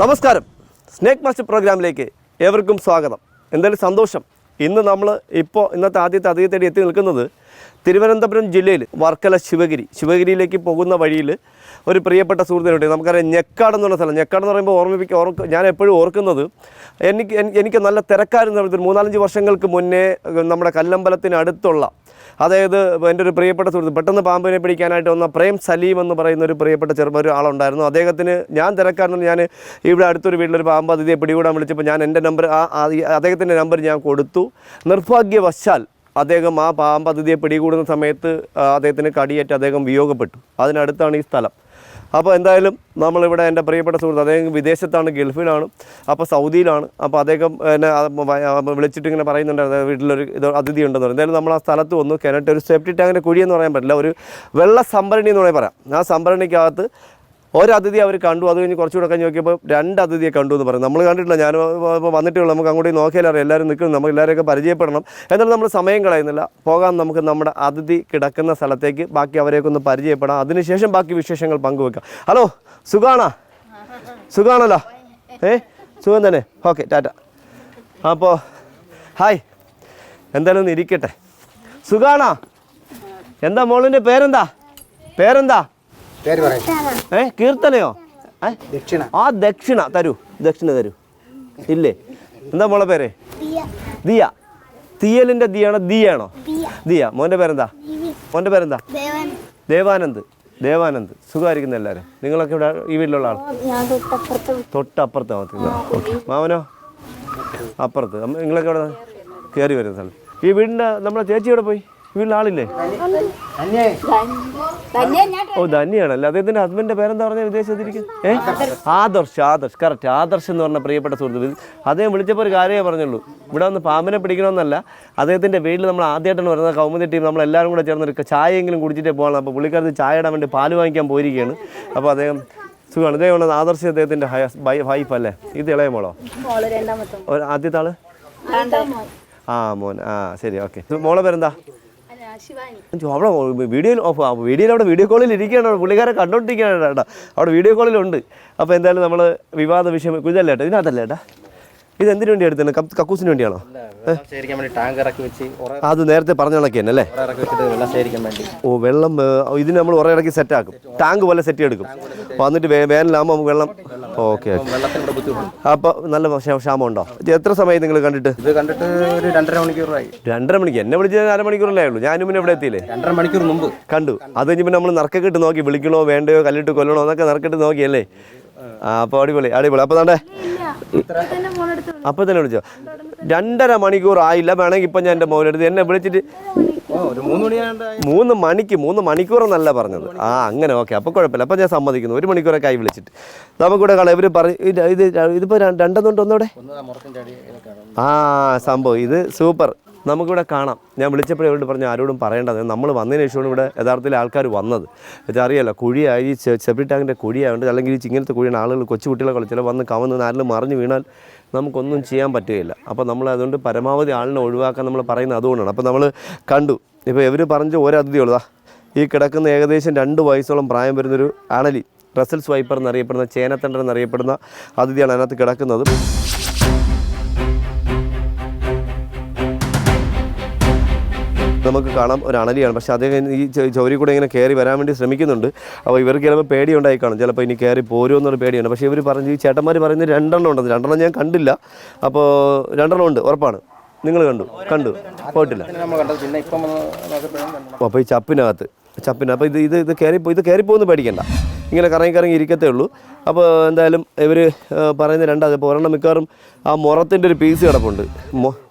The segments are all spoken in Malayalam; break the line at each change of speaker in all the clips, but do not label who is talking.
നമസ്കാരം. സ്നേക്ക് മാസ്റ്റർ പ്രോഗ്രാമിലേക്ക് ഏവർക്കും സ്വാഗതം. എന്തായാലും സന്തോഷം. ഇന്ന് നമ്മൾ ഇപ്പോൾ ഇന്നത്തെ ആദ്യത്തെ അതിഥി തേടി എത്തി നിൽക്കുന്നത് തിരുവനന്തപുരം ജില്ലയിൽ വർക്കല ശിവഗിരി. ശിവഗിരിയിലേക്ക് പോകുന്ന വഴിയിൽ ഒരു പ്രിയപ്പെട്ട സുഹൃത്തിനുണ്ട്. നമുക്കറിയാം ഞെക്കാട് എന്ന് പറഞ്ഞ സ്ഥലം. ഞെക്കാട് എന്ന് പറയുമ്പോൾ ഓർമ്മിപ്പിക്കുക ഓർക്ക് ഞാൻ എപ്പോഴും ഓർക്കുന്നത് എനിക്ക് എനിക്ക് നല്ല തിരക്കാരെന്ന് സമയത്ത് മൂന്നാലഞ്ച് വർഷങ്ങൾക്ക് മുന്നേ നമ്മുടെ കല്ലമ്പലത്തിനടുത്തുള്ള അതായത് എന്റെ ഒരു പ്രിയപ്പെട്ട സുഹൃത്ത് പെട്ടെന്ന് പാമ്പിനെ പിടിക്കാനായിട്ട് വന്ന പ്രേം സലീം എന്ന് പറയുന്ന ഒരു പ്രിയപ്പെട്ട ചെറുപ്പ ഒരു ആളുണ്ടായിരുന്നു. അദ്ദേഹത്തിന് ഞാൻ തിരക്കാരെന്ന് ഞാൻ ഇവിടെ അടുത്തൊരു വീട്ടിലൊരു പാമ്പ് അതിഥിയെ പിടികൂടാൻ വിളിച്ചപ്പോൾ ഞാൻ എന്റെ നമ്പർ ആ അദ്ദേഹത്തിന്റെ നമ്പർ ഞാൻ കൊടുത്തു. നിർഭാഗ്യവശാൽ അദ്ദേഹം ആ പാമ്പ് അതിഥിയെ പിടികൂടുന്ന സമയത്ത് അദ്ദേഹത്തിന് കടിയേറ്റ് അദ്ദേഹം വിയോഗപ്പെട്ടു. അതിനടുത്താണ് ഈ സ്ഥലം. അപ്പോൾ എന്തായാലും നമ്മളിവിടെ എന്റെ പ്രിയപ്പെട്ട സുഹൃത്ത് അദ്ദേഹം വിദേശത്താണ് ഗൾഫിലാണ് അപ്പോൾ സൗദിയിലാണ് അപ്പോൾ അദ്ദേഹം എന്നെ വിളിച്ചിട്ട് ഇങ്ങനെ പറയുന്നുണ്ടായിരുന്നു വീട്ടിലൊരു ഇത് അതിഥി ഉണ്ടെന്ന് പറയും എന്തായാലും നമ്മൾ ആ സ്ഥലത്ത് വന്നു കിണറ്റ് ഒരു സെപ്റ്റി ടാങ്കിന്റെ കുഴിയെന്ന് പറയാൻ പറ്റില്ല ഒരു വെള്ള സംഭരണി എന്ന് വേണമെങ്കിൽ പറയാം. ആ സംഭരണിക്കകത്ത് ഒരു അതിഥി അവർ കണ്ടു. അത് കഴിഞ്ഞ് കുറച്ചുകൂടെ കഴിഞ്ഞ് നോക്കിയപ്പോൾ രണ്ട് അതിഥിയെ കണ്ടു എന്ന് പറയും നമ്മൾ കണ്ടിട്ടില്ല. ഞാൻ ഇപ്പോൾ വന്നിട്ടുള്ളൂ നമുക്ക് അങ്ങോട്ട് നോക്കിയാൽ അറിയാം. എല്ലാവരും നിൽക്കുന്നു. നമ്മൾ എല്ലാവരെയൊക്കെ പരിചയപ്പെടണം. എന്നാലും നമ്മൾ സമയം കളയുന്നില്ല. പോകാൻ നമുക്ക് നമ്മുടെ അതിഥി കിടക്കുന്ന സ്ഥലത്തേക്ക് ബാക്കി അവരെയൊക്കെ ഒന്ന് പരിചയപ്പെടാം. അതിനുശേഷം ബാക്കി വിശേഷങ്ങൾ പങ്കുവെക്കാം. ഹലോ സുഖാണോ? സുഖാണല്ലോ? ഏ? സുഖം തന്നെ. Okay tata. അപ്പോൾ ഹായ്. എന്തായാലും ഒന്ന് ഇരിക്കട്ടെ. സുഖാണോ? എന്താ മോളിന്റെ പേരെന്താ? പേരെന്താ?
പേര് പറയും.
ഏ കീർത്തനയോ? ഏ
ദക്ഷിണ.
ആ ദക്ഷിണ തരൂ ദക്ഷിണ തരൂ. ഇല്ലേ? എന്താ മോളെ പേര്? ദിയ. തീയലിന്റെ ദിയാണോ ദിയാണോ? ദിയ. മോന്റെ പേരെന്താ? മോന്റെ പേരെന്താ? ദേവാനന്ദ്. ദേവാനന്ദ്. സുഖമായിരിക്കുന്ന എല്ലാവരും. നിങ്ങളൊക്കെ ഇവിടെ ഈ വീട്ടിലുള്ള ആൾ
തൊട്ടപ്പുറത്ത്
തൊട്ടപ്പുറത്ത് ഓക്കെ. മാമനോ? അപ്പുറത്ത്. നിങ്ങളൊക്കെ ഇവിടെ കയറി വരുന്ന സ്ഥലം. ഈ വീടിന്റെ നമ്മളെ ചേച്ചി ഇവിടെ പോയി? വീട്ടിൽ ആളില്ലേ ഓ ധന്യാണല്ലേ അദ്ദേഹത്തിന്റെ ഹസ്ബൻഡിന്റെ പേരെന്താ പറഞ്ഞ? വിദേശത്തിരിക്കുന്നത് ഏ? ആദർശ് ആദർശ്. കറക്റ്റ് ആദർശ് എന്ന് പറഞ്ഞ പ്രിയപ്പെട്ട സുഹൃത്ത്. അദ്ദേഹം വിളിച്ചപ്പോൾ ഒരു കാര്യമേ പറഞ്ഞുള്ളൂ. ഇവിടെ വന്ന് പാമ്പിനെ പിടിക്കണമെന്നല്ല. അദ്ദേഹത്തിന്റെ വീട്ടിൽ നമ്മൾ ആദ്യമായിട്ടാണ് വരുന്നത്. കൗമുദി ടീം നമ്മൾ എല്ലാവരും കൂടെ ചേർന്ന് ഒരു ചായയെങ്കിലും കുടിച്ചിട്ടേ പോകണം അപ്പോൾ പുള്ളിക്കാരത്ത് ചായ ഇടാൻ വേണ്ടി പാൽ വാങ്ങിക്കാൻ പോയിരിക്കുകയാണ്. അപ്പോൾ അദ്ദേഹം സുഖമാണ്. ഇതേ ആദർശ് അദ്ദേഹത്തിന്റെ വൈഫ് അല്ലേ? ഇത് ഇളയ മോളോ? ആദ്യത്തെ
ആൾ?
ആ മോൻ. ആ ശരി. ഓക്കെ. മോളെ പേരെന്താ? അവിടെ വീഡിയോയിൽ വീഡിയോയിൽ അവിടെ വീഡിയോ കോളിൽ ഇരിക്കുകയാണ്. പുള്ളിക്കാരെ കണ്ടോണ്ടിരിക്കുകയാണ് ചേട്ടാ അവിടെ വീഡിയോ കോളിലുണ്ട്. അപ്പോൾ എന്തായാലും നമ്മൾ വിവാദ വിഷയം കുഞ്ഞല്ലേട്ടാ ഇതിനകത്തല്ലേട്ടാ ഇത് എന്തിനു വേണ്ടി എടുത്തത്? കക്കൂസിന് വേണ്ടിയാണോ? അത് നേരത്തെ പറഞ്ഞ കണക്ക് തന്നെ അല്ലേ? ഓ വെള്ളം ഇതിന് നമ്മൾ ഉറ സെറ്റ് ആക്കും. ടാങ്ക് പോലെ സെറ്റ് എടുക്കും വന്നിട്ട് വേനലാകുമ്പോൾ നമുക്ക് വെള്ളം ഓക്കെ
അപ്പൊ
നല്ല ക്ഷ- ക്ഷാമം ഉണ്ടോ എത്ര സമയം നിങ്ങൾ കണ്ടിട്ട്?
ഇത് കണ്ടിട്ട് ഒരു രണ്ടര മണിക്കൂറായി.
രണ്ടര മണിക്ക്. എന്നെ വിളിച്ചത് അരമണിക്കൂറല്ലേ ഉള്ളൂ. ഞാനും പിന്നെ ഇവിടെ എത്തിയില്ലേ?
രണ്ടര മണിക്കൂർ മുമ്പ്.
കണ്ടു. അത് കഴിഞ്ഞ് പിന്നെ നമ്മൾ നറുക്കിട്ട് നോക്കി വിളിക്കണോ വേണ്ടയോ കല്ലിട്ട് കൊല്ലണോ എന്നൊക്കെ നറുക്കിട്ട് നോക്കിയല്ലേ? അപ്പോൾ അടിപൊളി അടിപൊളി. അപ്പോൾ താണ്ടേ
തന്നെ
അപ്പോൾ തന്നെ വിളിച്ചോ? രണ്ടര മണിക്കൂർ ആയില്ല. വേണമെങ്കിൽ ഇപ്പം ഞാൻ എന്റെ മോനെടുത്ത് എന്നെ വിളിച്ചിട്ട്
മൂന്ന്
മണിക്ക് മൂന്ന് മണിക്കൂർ എന്നല്ല പറഞ്ഞത്. ആ അങ്ങനെ ഓക്കെ. അപ്പോൾ കുഴപ്പമില്ല. അപ്പൊ ഞാൻ സമ്മതിക്കുന്നു. ഒരു മണിക്കൂറൊക്കെ ആയി വിളിച്ചിട്ട്. നമുക്കിവിടെ കാണാം. ഇവർ പറയും ഇത് ഇത് ഇതിപ്പോൾ രണ്ടെന്നുണ്ട്
ഒന്നവിടെ
ആ സംഭവം. ഇത് സൂപ്പർ. നമുക്കിവിടെ കാണാം. ഞാൻ വിളിച്ചപ്പോഴേ അവരോട് പറഞ്ഞു ആരോടും പറയേണ്ടത് നമ്മൾ വന്നതിന് ശേഷമാണ് ഇവിടെ യഥാർത്ഥത്തിൽ ആൾക്കാർ വന്നത്. അറിയാലോ കുഴിയായി സെപ്റ്റി ടാങ്കിന്റെ കുഴിയായതുകൊണ്ട് അല്ലെങ്കിൽ ഇങ്ങനത്തെ കുഴിയാണ് ആളുകൾ കൊച്ചു കുട്ടികളെ ചില വന്ന് കവന്ന് നാലിൽ മറിഞ്ഞു വീണാൽ നമുക്കൊന്നും ചെയ്യാൻ പറ്റുകയില്ല. അപ്പോൾ നമ്മൾ അതുകൊണ്ട് പരമാവധി ആളിനെ ഒഴിവാക്കാൻ നമ്മൾ പറയുന്നത് അതുകൊണ്ടാണ്. അപ്പോൾ നമ്മൾ കണ്ടു. ഇപ്പോൾ ഇവർ പറഞ്ഞ ഒരു അതിഥിയുള്ളതാ ഈ കിടക്കുന്ന ഏകദേശം രണ്ട് വയസ്സോളം പ്രായം വരുന്നൊരു അണലി റസൽസ് വൈപ്പർ എന്നറിയപ്പെടുന്ന ചേനത്തണ്ടർ എന്നറിയപ്പെടുന്ന അതിഥിയാണ് അതിനകത്ത് കിടക്കുന്നത്. നമുക്ക് കാണാം ഒരു അണലിയാണ്. പക്ഷെ അദ്ദേഹം ഈ ചോരി കൂടെ ഇങ്ങനെ കയറി വരാൻ വേണ്ടി ശ്രമിക്കുന്നുണ്ട്. അപ്പോൾ ഇവർക്ക് ചിലപ്പോൾ പേടിയുണ്ടായി കാണും. ചിലപ്പോൾ ഇനി കയറി പോരുമെന്നൊരു പേടിയുണ്ട്. പക്ഷേ ഇവർ പറഞ്ഞു ഈ ചേട്ടന്മാർ പറയുന്നത് രണ്ടെണ്ണം ഉണ്ടെന്ന്. രണ്ടെണ്ണം ഞാൻ കണ്ടില്ല. അപ്പോൾ രണ്ടെണ്ണം ഉണ്ട്. ഉറപ്പാണ്. നിങ്ങൾ കണ്ടു? കണ്ടു. പോയിട്ടില്ല. അപ്പോൾ ഈ ചപ്പിനകത്ത് ചപ്പിന് അപ്പോൾ ഇത് ഇത് ഇത് കയറിപ്പോ ഇത് കയറിപ്പോന്ന് പേടിക്കണ്ട. ഇങ്ങനെ കറങ്ങി കറങ്ങി ഇരിക്കത്തേ ഉള്ളൂ. അപ്പോൾ എന്തായാലും ഇവർ പറയുന്ന രണ്ടാമത് ഇപ്പോൾ ഒരെണ്ണം മിക്കവാറും ആ മുറത്തിന്റെ ഒരു പീസ് കിടപ്പുണ്ട്.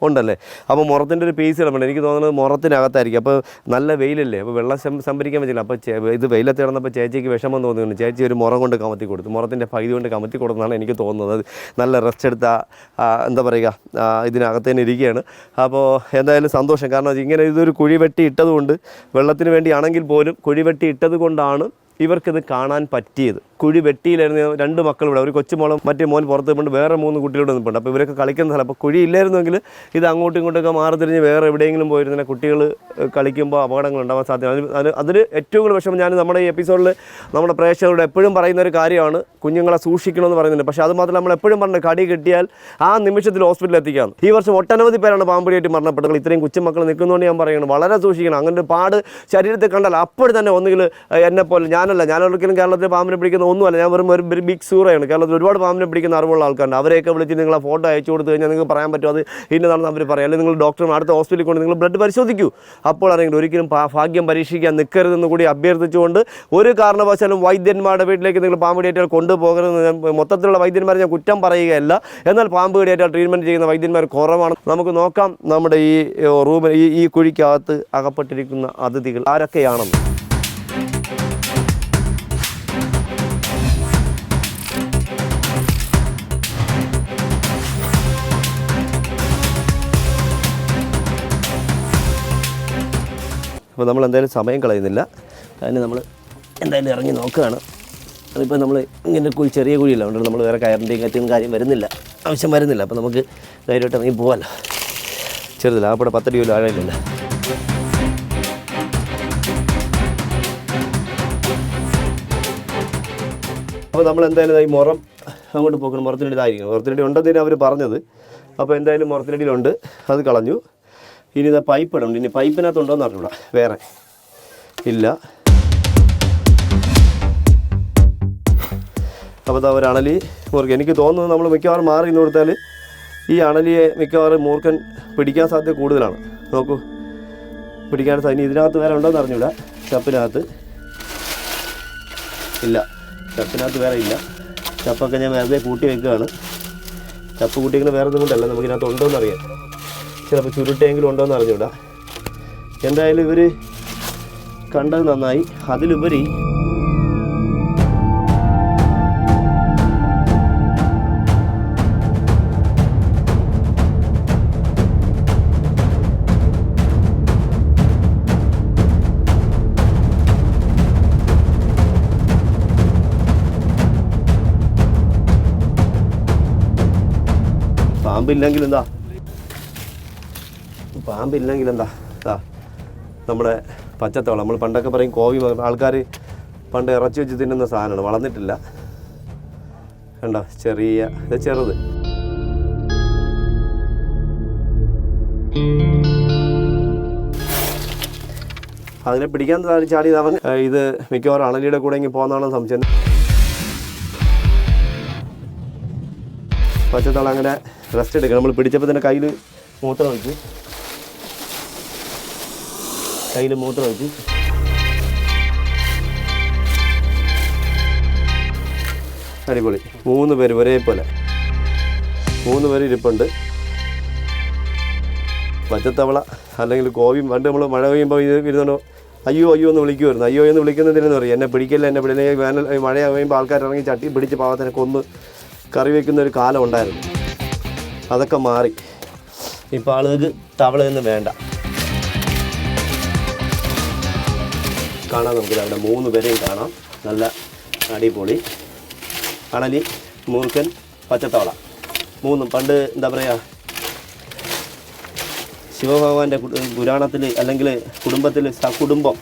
ഉണ്ടല്ലേ? അപ്പോൾ മുറത്തിന്റെ ഒരു പീസ് കിടപ്പുണ്ട്. എനിക്ക് തോന്നുന്നത് മുറത്തിനകത്തായിരിക്കും. അപ്പോൾ നല്ല വെയിലല്ലേ? അപ്പോൾ വെള്ളം സംഭരിക്കാൻ പറ്റില്ല. അപ്പോൾ ഇത് വെയിലത്ത് കിടന്നപ്പോൾ ചേച്ചിക്ക് വിഷമം തോന്നുന്നു ചേച്ചി ഒരു മുറം കൊണ്ട് കമത്തി കൊടുത്തു. മുറത്തിന്റെ പകുതി കൊണ്ട് കമത്തി കൊടുത്തെന്നാണ് എനിക്ക് തോന്നുന്നത്. നല്ല റെസ്റ്റ് എടുത്ത എന്താ പറയുക ഇതിനകത്ത് തന്നെ ഇരിക്കുകയാണ്. അപ്പോൾ എന്തായാലും സന്തോഷം. കാരണം ഇങ്ങനെ ഇതൊരു കുഴി വെട്ടി ഇട്ടതുകൊണ്ട് വെള്ളത്തിന് വേണ്ടിയാണെങ്കിൽ പോലും കുഴി വെട്ടി ഇട്ടത് കൊണ്ടാണ് ഇവർക്കിത് കാണാൻ പറ്റിയത്. കുഴി വെട്ടിയിലായിരുന്നു രണ്ട് മക്കൾ ഇവിടെ. ഒരു കൊച്ചുമോളും മറ്റേ മോൻ പുറത്ത് നിൽപ്പുണ്ട് വേറെ മൂന്ന് കുട്ടികളുടെ നിൽപ്പുണ്ട് അപ്പോൾ ഇവരൊക്കെ കളിക്കുന്ന സ്ഥലം. അപ്പോൾ കുഴി ഇല്ലായിരുന്നെങ്കിൽ ഇത് അങ്ങോട്ടും ഇങ്ങോട്ടൊക്കെ മാറി തിരിഞ്ഞ് വേറെ എവിടെയെങ്കിലും പോയിരുന്ന കുട്ടികൾ കളിക്കുമ്പോൾ അപകടങ്ങൾ ഉണ്ടാവാൻ സാധ്യത അതിന് ഏറ്റവും കൂടുതൽ വിഷമം ഞാൻ നമ്മുടെ ഈ എപ്പിസോഡിൽ നമ്മുടെ പ്രേക്ഷകരോട് എപ്പോഴും പറയുന്ന ഒരു കാര്യമാണ്. കുഞ്ഞുങ്ങളെ സൂക്ഷിക്കണമെന്ന് പറയുന്നുണ്ട്. പക്ഷേ അത് മാത്രമല്ല നമ്മൾ എപ്പോഴും പറഞ്ഞ കടി കിട്ടിയാൽ ആ നിമിഷത്തിൽ ഹോസ്പിറ്റലിൽ എത്തിക്കാം. ഈ വർഷം ഒട്ടനവധി പേരാണ് പാമ്പടിയായിട്ട് മരണപ്പെട്ടത്. ഇത്രയും കൊച്ചുമക്കൾ നിൽക്കുന്നതുകൊണ്ട് ഞാൻ പറയുന്നത് വളരെ സൂക്ഷിക്കണം. അങ്ങനെ ഒരു പാട് ശരീരത്തിൽ കണ്ടാൽ അപ്പോൾ തന്നെ ഒന്നുകിൽ എന്നെ പോലെ ഞാനല്ല. ഞാനൊരിക്കലും കേരളത്തിൽ പാമ്പിനെ പിടിക്കുന്ന ഒന്നുമല്ല ഞാൻ വെറും ഒരു ബിഗ് സൂറയാണ്. കേരളത്തിൽ ഒരുപാട് പാമ്പിനെ പിടിക്കുന്ന അറിവുള്ള ആൾക്കാരുണ്ട്. അവരെയൊക്കെ വിളിച്ച് നിങ്ങൾ ഫോട്ടോ അയച്ചു കൊടുത്തു കഴിഞ്ഞാൽ നിങ്ങൾക്ക് പറയാൻ പറ്റും അത് ഇന്നതാണെന്ന് അവർ പറയാം. അല്ലെങ്കിൽ നിങ്ങൾ ഡോക്ടർ അടുത്ത ഹോസ്പിറ്റലിൽ കൊണ്ട് നിങ്ങൾ ബ്ലഡ് പരിശോധിക്കൂ. അപ്പോൾ അറിയെങ്കിൽ ഒരിക്കലും ഭാഗ്യം പരീക്ഷിക്കാൻ നിൽക്കരുതെന്ന് കൂടി അഭ്യർത്ഥിച്ചുകൊണ്ട് ഒരു കാരണവശാലും വൈദ്യന്മാരുടെ വീട്ടിലേക്ക് നിങ്ങൾ പാമ്പ് കടിയേറ്റാൽ കൊണ്ടുപോകരുതെന്ന് ഞാൻ മൊത്തത്തിലുള്ള വൈദ്യന്മാരെ ഞാൻ കുറ്റം പറയുകയല്ല. എന്നാൽ പാമ്പ് കടിയേറ്റാൽ ട്രീറ്റ്മെന്റ് ചെയ്യുന്ന വൈദ്യന്മാർ കുറവാണ്. നമുക്ക് നോക്കാം നമ്മുടെ ഈ റൂമിൽ ഈ ഈ കുഴിക്കകത്ത് അകപ്പെട്ടിരിക്കുന്ന അതിഥികൾ ആരൊക്കെയാണെന്ന്. അപ്പോൾ നമ്മൾ എന്തായാലും സമയം കളയുന്നില്ല. അതിന് നമ്മൾ എന്തായാലും ഇറങ്ങി നോക്കുകയാണ്. അതിപ്പോൾ നമ്മൾ ഇങ്ങനെ കുഴി ചെറിയ കുഴിയില്ല. അതുകൊണ്ട് നമ്മൾ വേറെ കയറിന്റെയും കറ്റും കാര്യം വരുന്നില്ല. ആവശ്യം വരുന്നില്ല. അപ്പോൾ നമുക്ക് ധൈര്യമായിട്ട് ഇറങ്ങി പോകാമല്ലോ ചെറുതല്ല അവിടെ പത്തടി പോലും ആഴയില്ല അപ്പോൾ നമ്മൾ എന്തായാലും ഈ മുറം അങ്ങോട്ട് പോക്കണം. മുറത്തിനടി ഇതായിരിക്കും മുറത്തിനടി ഉണ്ടെന്ന് അവർ പറഞ്ഞത്. അപ്പോൾ എന്തായാലും മുറത്തിനടിയിലുണ്ട്. അത് കളഞ്ഞു. ഇനി ഇതാ പൈപ്പ് ഇടണം. ഇനി പൈപ്പിനകത്ത് ഉണ്ടോയെന്ന് അറിഞ്ഞൂടാ. വേറെ. ഇല്ല. അപ്പോൾ ഒരു അണലി മൂർക്കൻ എനിക്ക് തോന്നുന്നത് നമ്മൾ മിക്കവാറും മാറി നിന്ന് കൊടുത്താൽ ഈ അണലിയെ മിക്കവാറും മൂർക്കൻ പിടിക്കാൻ സാധ്യത കൂടുതലാണ്. നോക്കൂ. പിടിക്കാൻ സാധ്യത ഇതിനകത്ത് വേറെ ഉണ്ടോയെന്ന് അറിഞ്ഞൂടാ. ചപ്പിനകത്ത്. ഇല്ല. ചപ്പിനകത്ത് വേറെ ഇല്ല. ചപ്പൊക്കെ ഞാൻ വെറുതെ കൂട്ടി വെക്കുകയാണ്. ചപ്പ് കൂട്ടിക്കുന്ന വേറെ ഒന്നും കൊണ്ടല്ല. നമുക്കിതിനകത്ത് ഉണ്ടോ അറിയാം. ചിലപ്പോൾ ചുരുട്ടെങ്കിലും ഉണ്ടോയെന്ന് അറിഞ്ഞൂടാ എന്തായാലും ഇവർ കണ്ടത് നന്നായി. അതിലുപരി പാമ്പില്ലെങ്കിൽ എന്താ? പാമ്പില്ലെങ്കിൽ എന്താ ഇതാ നമ്മുടെ പച്ചത്തവള നമ്മൾ പണ്ടൊക്കെ പറയും കോവി ആൾക്കാർ പണ്ട് ഇറച്ചി വെച്ച് തിന്നുന്ന സാധനമാണ്. വളർന്നിട്ടില്ല. കണ്ടോ? ചെറിയ ഇത് ചെറുത്. അതിനെ പിടിക്കാൻ ചാടി അവൻ ഇത് മിക്കവാറും അണലിയുടെ കൂടെ ഇങ്ങനെ പോകുന്നതാണോ സംശയം. പച്ചത്തവള അങ്ങനെ റെസ്റ്റ് എടുക്കണം. നമ്മൾ പിടിച്ചപ്പോൾ തന്നെ കയ്യിൽ മൂത്രം വെച്ചു കയ്യിൽ മൂത്രം വെച്ച് അടിപൊളി. മൂന്ന് പേര് ഒരേപോലെ. മൂന്ന് പേര് ഇരിപ്പുണ്ട്. പച്ചത്തവള അല്ലെങ്കിൽ കോവി പണ്ട് നമ്മൾ മഴ പെയ്യുമ്പോൾ ഇത് ഇരുന്നോ അയ്യോ അയ്യോ എന്ന് വിളിക്കുമായിരുന്നു അയ്യോ എന്ന് വിളിക്കുന്നതിനെന്ന് പറയും. എന്നെ പിടിക്കല്ല എന്നെ പിടിക്കില്ല. വേനൽ മഴ കഴിയുമ്പോൾ ആൾക്കാർ ഇറങ്ങി ചട്ടി പിടിച്ച് പാവത്തിനെ കൊന്ന് കറി വയ്ക്കുന്ന ഒരു കാലം ഉണ്ടായിരുന്നു. അതൊക്കെ മാറി. ഇപ്പോൾ ആളുകൾക്ക് തവളയൊന്നും വേണ്ട. കാണാം നമുക്ക്. അവിടെ മൂന്ന് പേരെയും കാണാം. നല്ല അടിപൊളി. അണലി മൂർക്കൻ പച്ചത്തവള മൂന്നും. പണ്ട് എന്താ പറയുക ശിവഭഗവാന്റെ പുരാണത്തിൽ അല്ലെങ്കിൽ കുടുംബത്തിൽ സകുടുംബം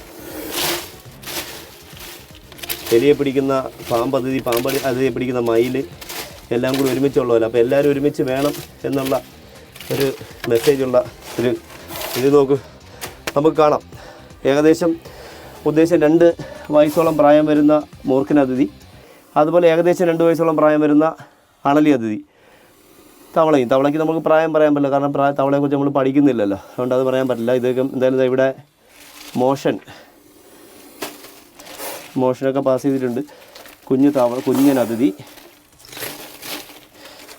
എലിയെ പിടിക്കുന്ന പാമ്പ് അതിഥി പാമ്പ് അതിഥിയെ പിടിക്കുന്ന മയിൽ എല്ലാം കൂടി ഒരുമിച്ചുള്ളതല്ല അപ്പോൾ എല്ലാവരും ഒരുമിച്ച് വേണം എന്നുള്ള ഒരു മെസ്സേജുള്ള ഒരു ഇത് നോക്ക്. നമുക്ക് കാണാം. ഏകദേശം ഉദ്ദേശം രണ്ട് വയസ്സോളം പ്രായം വരുന്ന മൂർഖൻ അതിഥി. അതുപോലെ ഏകദേശം രണ്ട് വയസ്സോളം പ്രായം വരുന്ന അണലി അതിഥി. തവളയും. തവളയ്ക്ക് നമുക്ക് പ്രായം പറയാൻ പറ്റില്ല. കാരണം പ്രായ തവളയെക്കുറിച്ച് നമ്മൾ പഠിക്കുന്നില്ലല്ലോ. അതുകൊണ്ട് അത് പറയാൻ പറ്റില്ല. ഇതൊക്കെ എന്തായാലും ഇവിടെ മോഷൻ. മോഷനൊക്കെ പാസ് ചെയ്തിട്ടുണ്ട്. കുഞ്ഞു തവള കുഞ്ഞൻ അതിഥി.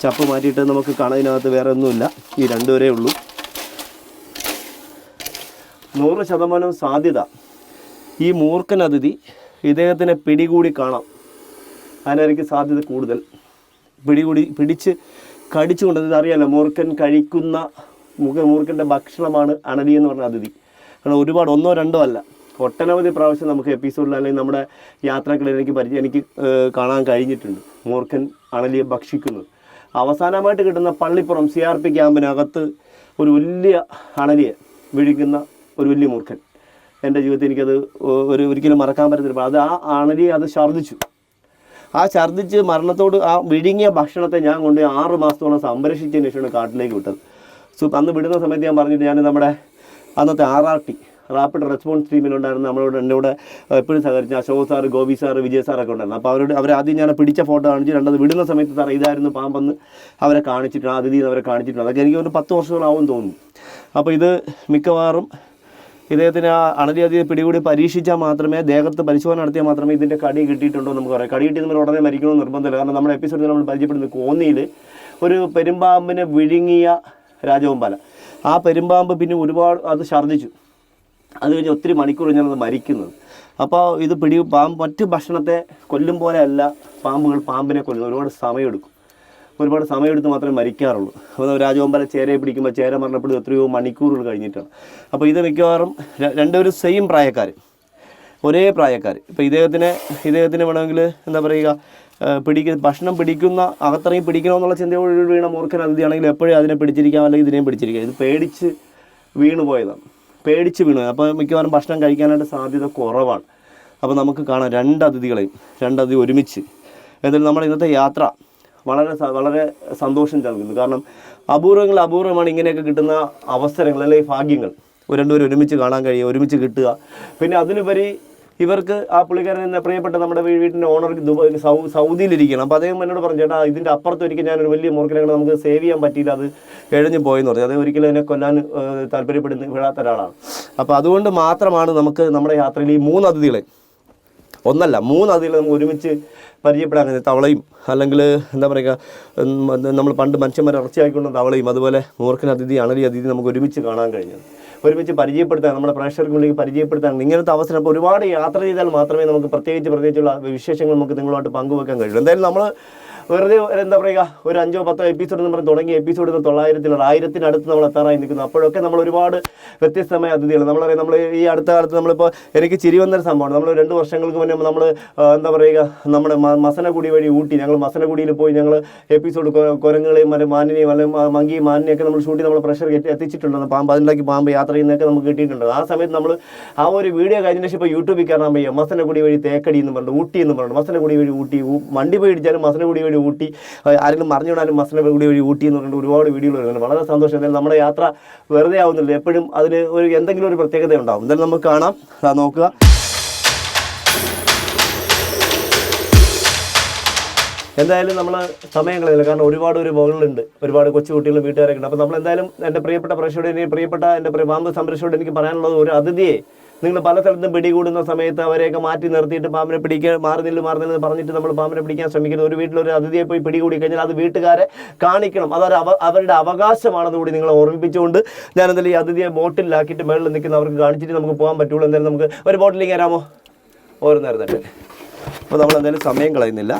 ചപ്പ് മാറ്റിയിട്ട് നമുക്ക് കണതിനകത്ത് വേറെ ഒന്നുമില്ല. ഈ രണ്ടുപേരേ ഉള്ളൂ. നൂറ് ശതമാനം സാധ്യത. ഈ മൂർഖൻ അതിഥി ഇദ്ദേഹത്തിനെ പിടികൂടി കാണാം. അതിനായിരിക്കും സാധ്യത കൂടുതൽ. പിടികൂടി പിടിച്ച് കടിച്ചുകൊണ്ട് ഇത് അറിയാലോ മൂർഖൻ കഴിക്കുന്ന മുഖ മൂർഖന്റെ ഭക്ഷണമാണ് അണലി എന്ന് പറഞ്ഞ അതിഥി. കാരണം ഒരുപാട് ഒന്നോ രണ്ടോ അല്ല. ഒട്ടനവധി പ്രാവശ്യം നമുക്ക് എപ്പിസോഡിൽ അല്ലെങ്കിൽ നമ്മുടെ യാത്രക്കിടയിൽ എനിക്ക് പരിചയം എനിക്ക് കാണാൻ കഴിഞ്ഞിട്ടുണ്ട് മൂർഖൻ അണലിയെ ഭക്ഷിക്കുന്നത്. അവസാനമായിട്ട് കിട്ടുന്ന പള്ളിപ്പുറം സി ആർ പി ക്യാമ്പിനകത്ത് ഒരു വലിയ അണലിയെ വിഴിക്കുന്ന ഒരു വലിയ മൂർഖൻ. എന്റെ ജീവിതത്തിൽ എനിക്കത് ഒരു ഒരിക്കലും മറക്കാൻ പറ്റത്തില്ല. അത് ആ ആണലി അത് ഛർദ്ദിച്ചു. ആ ഛർദ്ദിച്ച് മരണത്തോട് ആ വിഴുങ്ങിയ ഭക്ഷണത്തെ ഞാൻ കൊണ്ട് ആറ് മാസത്തോളം സംരക്ഷിച്ചതിന് ശേഷമാണ് കാട്ടിലേക്ക് വിട്ടത്. സോ അന്ന് വിടുന്ന സമയത്ത് ഞാൻ പറഞ്ഞിട്ട് ഞാൻ നമ്മുടെ അന്നത്തെ R R T rapid response ടീമിലുണ്ടായിരുന്നു നമ്മളോട് എന്റെ കൂടെ എപ്പോഴും സഹകരിച്ച അശോക് സാറ് ഗോപി സാറ് വിജയ് സാറൊക്കെ ഉണ്ടായിരുന്നു. അപ്പോൾ അവരോട് അവർ ആദ്യം ഞാൻ പിടിച്ച ഫോട്ടോ കാണിച്ചു രണ്ടത് വിടുന്ന സമയത്ത് സാർ ഇതായിരുന്നു പാമ്പെന്ന് അവരെ കാണിച്ചിട്ടുണ്ട്. അതിഥി അവരെ കാണിച്ചിട്ടുണ്ട്. അതൊക്കെ എനിക്ക് ഒരു പത്ത് വർഷങ്ങളാവും തോന്നുന്നു. അപ്പോൾ ഇത് മിക്കവാറും ഇദ്ദേഹത്തിന് ആ അണലിയതിയെ പിടികൂടി പരീക്ഷിച്ചാൽ മാത്രമേ ദേഹത്ത് പരിശോധന നടത്തിയാൽ മാത്രമേ ഇതിന്റെ കടി കിട്ടിയിട്ടുണ്ടോ നമുക്ക് പറയാം. കടി കിട്ടി നമ്മൾ ഉടനെ മരിക്കണമെന്ന് നിർബന്ധമില്ല. കാരണം നമ്മുടെ എപ്പിസോഡിൽ നമ്മൾ പരിചയപ്പെടുന്നത് കോന്നിയിൽ ഒരു പെരുമ്പാമ്പിനെ വിഴുങ്ങിയ രാജവമ്പാല. ആ പെരുമ്പാമ്പ് പിന്നെ ഒരുപാട് അത് ഛർദ്ദിച്ചു. അത് കഴിഞ്ഞ് ഒത്തിരി മണിക്കൂർ കഴിഞ്ഞാണ് അത് മരിക്കുന്നത്. അപ്പോൾ ഇത് പിടി പാമ്പ് മറ്റ് ഭക്ഷണത്തെ കൊല്ലും പോലെയല്ല പാമ്പുകൾ പാമ്പിനെ കൊല്ലുന്നത്. ഒരുപാട് സമയമെടുക്കും. ഒരുപാട് സമയമെടുത്ത് മാത്രമേ മരിക്കാറുള്ളൂ. അപ്പോൾ രാജഗോപാല ചേരയെ പിടിക്കുമ്പോൾ ചേര മരണപ്പെടുക എത്രയോ മണിക്കൂറുകൾ കഴിഞ്ഞിട്ടാണ്. അപ്പോൾ ഇത് മിക്കവാറും രണ്ടുപേരും സെയിം പ്രായക്കാർ ഒരേ പ്രായക്കാർ ഇപ്പോൾ ഇദ്ദേഹത്തിനെ ഇദ്ദേഹത്തിന് വേണമെങ്കിൽ എന്താ പറയുക പിടിക്ക ഭക്ഷണം പിടിക്കുന്ന അകത്തിറങ്ങി പിടിക്കണമെന്നുള്ള ചിന്തയോട് വീണ മൂർഖൻ അതിഥിയാണെങ്കിൽ എപ്പോഴും അതിനെ പിടിച്ചിരിക്കാം അല്ലെങ്കിൽ ഇതിനെയും പിടിച്ചിരിക്കാം. ഇത് പേടിച്ച് വീണു പോയതാണ്. പേടിച്ച് വീണു അപ്പോൾ മിക്കവാറും ഭക്ഷണം കഴിക്കാനായിട്ട് സാധ്യത കുറവാണ്. അപ്പോൾ നമുക്ക് കാണാം രണ്ട് അതിഥികളെയും രണ്ട് അതിഥി ഒരുമിച്ച്. എന്തായാലും നമ്മുടെ ഇന്നത്തെ യാത്ര വളരെ വളരെ സന്തോഷം നൽകുന്നു. കാരണം അപൂർവങ്ങൾ അപൂർവമാണ് ഇങ്ങനെയൊക്കെ കിട്ടുന്ന അവസരങ്ങൾ അല്ലെങ്കിൽ ഭാഗ്യങ്ങൾ. രണ്ടുപേരും ഒരുമിച്ച് കാണാൻ കഴിയുക ഒരുമിച്ച് കിട്ടുക. പിന്നെ അതിനുപരി ഇവർക്ക് ആ പുള്ളിക്കാരൻ എന്ന പ്രിയപ്പെട്ട നമ്മുടെ വീട്ടിന്റെ ഓണർ ദുബായ് സൗദിയിലിരിക്കണം അപ്പോൾ അദ്ദേഹം എന്നോട് പറഞ്ഞു ചേട്ടാ ഇതിന്റെ അപ്പുറത്ത് ഒരിക്കലും ഞാനൊരു വലിയ മൂർഖനെ നമുക്ക് സേവ് ചെയ്യാൻ പറ്റിയില്ല അത് എഴഞ്ഞു പോയെന്ന് പറഞ്ഞു. അത് ഒരിക്കലും എന്നെ കൊല്ലാൻ താല്പര്യപ്പെടുന്ന വിടാത്ത ഒരാളാണ്. അപ്പോൾ അതുകൊണ്ട് മാത്രമാണ് നമുക്ക് നമ്മുടെ യാത്രയിൽ ഈ മൂന്ന് അതിഥികളെ ഒന്നല്ല മൂന്ന് അതിൽ നമുക്ക് ഒരുമിച്ച് പരിചയപ്പെടാൻ തവളയും അല്ലെങ്കിൽ എന്താ പറയുക നമ്മൾ പണ്ട് മനുഷ്യന്മാരെ ഇറച്ചിയാക്കിക്കൊണ്ട തവളയും അതുപോലെ മൂർഖൻ അതിഥി അണലി അതിഥി നമുക്ക് ഒരുമിച്ച് കാണാൻ കഴിഞ്ഞത് ഒരുമിച്ച് പരിചയപ്പെടുത്താൻ നമ്മുടെ പ്രേക്ഷകർക്ക് വേണ്ടി പരിചയപ്പെടുത്താൻ ഇങ്ങനത്തെ അവസരം അപ്പോൾ ഒരുപാട് യാത്ര ചെയ്താൽ മാത്രമേ നമുക്ക് പ്രത്യേകിച്ച് പ്രത്യേകിച്ചുള്ള വിശേഷങ്ങൾ നമുക്ക് നിങ്ങളുമായിട്ട് പങ്കുവെക്കാൻ കഴിയൂ. എന്തായാലും നമ്മൾ വെറുതെ എന്താ പറയുക ഒരു അഞ്ചോ പത്തോ എപ്പിസോഡ് പറഞ്ഞ് തുടങ്ങിയ എപ്പിസോഡ് ഇന്ന് തൊള്ളായിരത്തിലാണ് ആയിരത്തിനടുത്ത് നമ്മൾ എത്താറായി നിൽക്കുന്നു. അപ്പോഴൊക്കെ നമ്മൾ ഒരുപാട് വ്യത്യസ്തമായ അതിഥികൾ നമ്മളറിയാം നമ്മൾ ഈ അടുത്ത കാലത്ത് നമ്മളിപ്പോൾ എനിക്ക് ചിരി വന്നൊരു സംഭവമാണ്. നമ്മൾ രണ്ട് വർഷങ്ങൾക്ക് മുന്നേ നമ്മൾ എന്താ പറയുക നമ്മുടെ മസനകുടി വഴി ഊട്ടി ഞങ്ങൾ മസനകുടിയിൽ പോയി ഞങ്ങൾ എപ്പിസോഡ് കുരങ്ങുകളെയും മറ്റേ മാനിനെയും അല്ലെങ്കിൽ മങ്കി മാനിനെയൊക്കെ നമ്മൾ ഷൂട്ടി നമ്മൾ പ്രഷർ എത്തിച്ചിട്ടുണ്ട് പാമ്പ് അതിലേക്ക് പാമ്പ് യാത്ര ചെയ്യുന്നതൊക്കെ നമുക്ക് കിട്ടിയിട്ടുണ്ട്. ആ സമയത്ത് നമ്മൾ ആ ഒരു വീഡിയോ കഴിഞ്ഞ ശേഷം ഇപ്പോൾ യൂട്യൂബിൽ കയറാൻ പയ്യോ മസനഗുടി വഴി തേക്കടി എന്ന് പറഞ്ഞു ഊട്ടി എന്ന് പറഞ്ഞു മസനഗുടി വഴി ഊട്ടി വണ്ടി പോയി ഇടിച്ചാലും വഴി ഊട്ടി. ആരെങ്കിലും മറിഞ്ഞു വിടാനും കൂടി വഴി ഊട്ടി എന്ന് പറഞ്ഞിട്ട് ഒരുപാട് വീഡിയോകൾ വരുന്നുണ്ട്. വളരെ സന്തോഷം. എന്തായാലും നമ്മുടെ യാത്ര വെറുതെ ആവുന്നില്ല. എപ്പോഴും അതിന് ഒരു എന്തെങ്കിലും ഒരു പ്രത്യേകത ഉണ്ടാവും. എന്തായാലും നമുക്ക് കാണാം. നോക്കുക. എന്തായാലും നമ്മൾ സമയം കളയില്ല. കാരണം ഒരുപാട് ഒരു മുകളിലുണ്ട്. ഒരുപാട് കൊച്ചു കുട്ടികളും വീട്ടുകാരൊക്കെ ഉണ്ട്. അപ്പോൾ നമ്മൾ എന്തായാലും എന്റെ പ്രിയപ്പെട്ട പ്രേക്ഷകരോട് എനിക്ക് പ്രിയപ്പെട്ട എന്റെ പാമ്പ് സംരക്ഷകരോട് എനിക്ക് പറയാനുള്ളത് ഒരു അതിഥിയെ നിങ്ങൾ പല സ്ഥലത്തും പിടികൂടുന്ന സമയത്ത് അവരെയൊക്കെ മാറ്റി നിർത്തിയിട്ട് പാമ്പിനെ പിടിക്കാൻ മാറുന്നില്ല മാറുന്നില്ല പറഞ്ഞിട്ട് നമ്മൾ പാമ്പിനെ പിടിക്കാൻ ശ്രമിക്കുന്നത്. ഒരു വീട്ടിൽ ഒരു അതിഥിയെ പോയി പിടികൂടി കഴിഞ്ഞാൽ അത് വീട്ടുകാരെ കാണിക്കണം. അതൊരു അവ അവരുടെ അവകാശമാണെന്ന് കൂടി നിങ്ങൾ ഓർമ്മിപ്പിച്ചുകൊണ്ട് ഞാൻ എന്തായാലും ഈ അതിഥിയെ ബോട്ടിലാക്കിയിട്ട് മേളിൽ നിൽക്കുന്ന അവർക്ക് കാണിച്ചിട്ട് നമുക്ക് പോകാൻ പറ്റുള്ളൂ. എന്തായാലും നമുക്ക് ഒരു ബോട്ടിലേക്ക് വരാമോ? ഓരോ നേരം തന്നെ അപ്പോൾ നമ്മൾ എന്തായാലും സമയം കളയുന്നില്ല.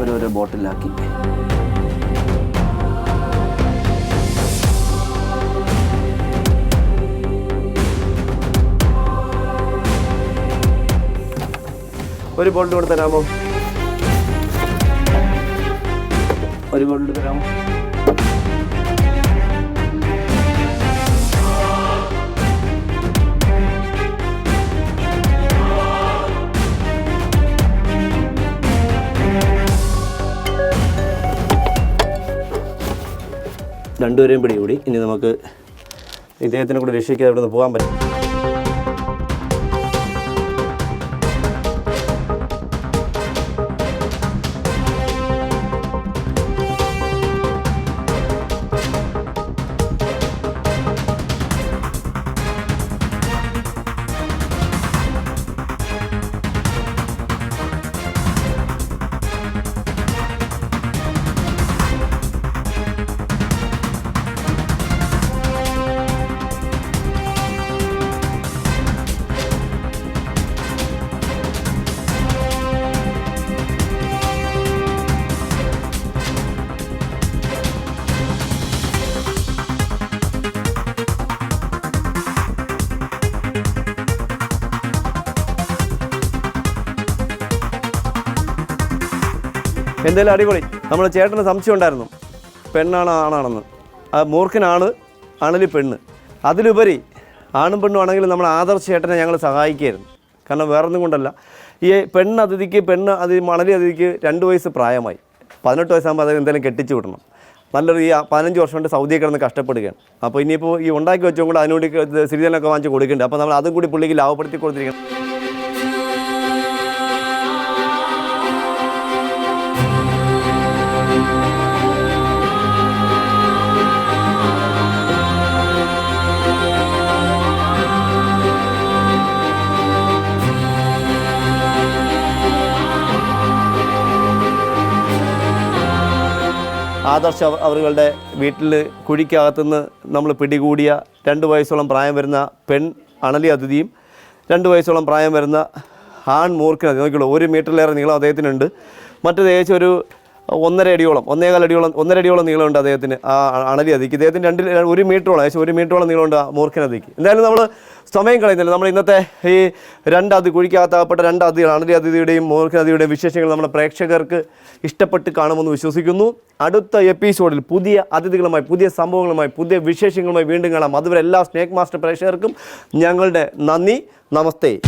ഓരോരോ ബോട്ടിലാക്കി. ഒരു ബോൾഡ് കൂടെ തരാമോ? ഒരു ബോൾഡ് തരാമോ? രണ്ടുപേരെയും പിടികൂടി. ഇനി നമുക്ക് ഇദ്ദേഹത്തിനെ കൂടെ രക്ഷിക്കാതെ ഇവിടെ നിന്ന് പോകാൻ പറ്റും. എന്തായാലും അടിപൊളി. നമ്മൾ ചേട്ടന് സംശയം ഉണ്ടായിരുന്നു. പെണ്ണാണ് ആണാണെന്ന്. ആ മൂർഖനാണ് ആണിൽ പെണ്ണ്. അതിലുപരി ആണും പെണ്ണും ആണെങ്കിൽ നമ്മൾ ആദർശ ചേട്ടനെ ഞങ്ങൾ സഹായിക്കുകയായിരുന്നു കാരണം വേറൊന്നും കൊണ്ടല്ല. ഈ പെണ്ണ് അതിഥിക്ക് പെണ്ണ് അതി മണലി അതിഥിക്ക് രണ്ട് വയസ്സ് പ്രായമായി. പതിനെട്ട് വയസ്സാകുമ്പോൾ അത് എന്തായാലും കെട്ടിച്ചു വിടണം. നല്ലൊരു ഈ പതിനഞ്ച് വർഷം കൊണ്ട് സൗദിയെ കിടന്ന് കഷ്ടപ്പെടുകയാണ്. അപ്പോൾ ഇനിയിപ്പോൾ ഈ ഉണ്ടാക്കി വെച്ചും കൂടെ അതിനുവേണ്ടി സിരിജനൊക്കെ വാങ്ങിച്ച് കൊടുക്കുന്നുണ്ട്. അപ്പോൾ നമ്മൾ അതും കൂടി പുള്ളിക്ക് ലാഭപ്പെടുത്തി കൊടുത്തിരിക്കണം. ആദർശ അവരുടെ വീട്ടിൽ കുഴിക്കകത്തുനിന്ന് നമ്മൾ പിടികൂടിയ രണ്ട് വയസ്സോളം പ്രായം വരുന്ന പെൺ അണലി അതിഥിയും രണ്ട് വയസ്സോളം പ്രായം വരുന്ന ആൺ മൂർഖൻ നോക്കിയുള്ളൂ ഒരു മീറ്ററിലേറെ നീളം അദ്ദേഹത്തിനുണ്ട്. മറ്റു ഏകദേശം ഒരു ഒന്നര അടിയോളം ഒന്നേകാൽ അടിയോളം ഒന്നര അടിയോളം നീളമുണ്ട് അദ്ദേഹത്തിന്. ആ അണലി അതിക്ക്. ഇദ്ദേഹത്തിന് രണ്ട് ഒരു മീറ്ററോളം ഏകദേശം ഒരു മീറ്ററോളം നീളമുണ്ട് അതിക്ക്. എന്തായാലും നമ്മൾ സമയം കളയുന്നില്ല. നമ്മൾ ഇന്നത്തെ ഈ രണ്ട് അതി കുഴിക്കകത്താകപ്പെട്ട രണ്ട് അതികൾ അണലി അതിഥിയുടെയും മൂർഖൻ അതിയുടെയും വിശേഷങ്ങൾ നമ്മുടെ പ്രേക്ഷകർക്ക് ഇഷ്ടപ്പെട്ട് കാണുമെന്ന് വിശ്വസിക്കുന്നു. അടുത്ത എപ്പിസോഡിൽ പുതിയ അതിഥികളുമായി പുതിയ സംഭവങ്ങളുമായി പുതിയ വിശേഷങ്ങളുമായി വീണ്ടും കാണാം. അതുവരെ എല്ലാ സ്നേക് മാസ്റ്റർ പ്രേക്ഷകർക്കും ഞങ്ങളുടെ നന്ദി. നമസ്തേ.